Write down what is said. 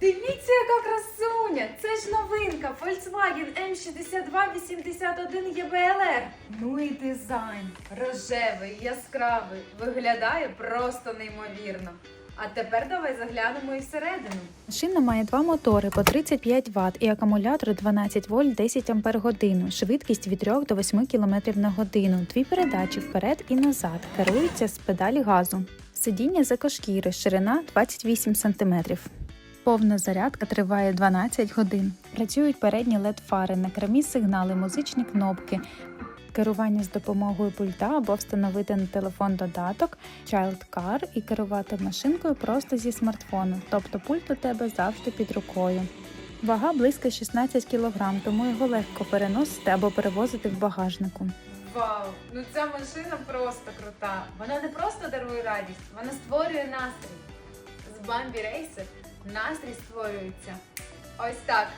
Дивіться, яка красуня! Це ж новинка Volkswagen M6281 EBLR. Ну і дизайн. Рожевий, яскравий. Виглядає просто неймовірно. А тепер давай заглянемо і всередину. Машина має два мотори по 35 Вт і акумулятор 12 вольт 10 Ах, швидкість від 3 до 8 км на годину, дві передачі вперед і назад, керується з педалі газу. Сидіння з екошкіри, ширина 28 см. Повна зарядка триває 12 годин. Працюють передні LED-фари, на кермі сигнали, музичні кнопки, керування з допомогою пульта або встановити на телефон додаток Child Car і керувати машинкою просто зі смартфону, тобто пульт у тебе завжди під рукою. Вага близько 16 кг, тому його легко переносити або перевозити в багажнику. Вау! Ну ця машина просто крута. Вона не просто дарує радість, вона створює настрій. З Bambi Racer настрій створюється ось так.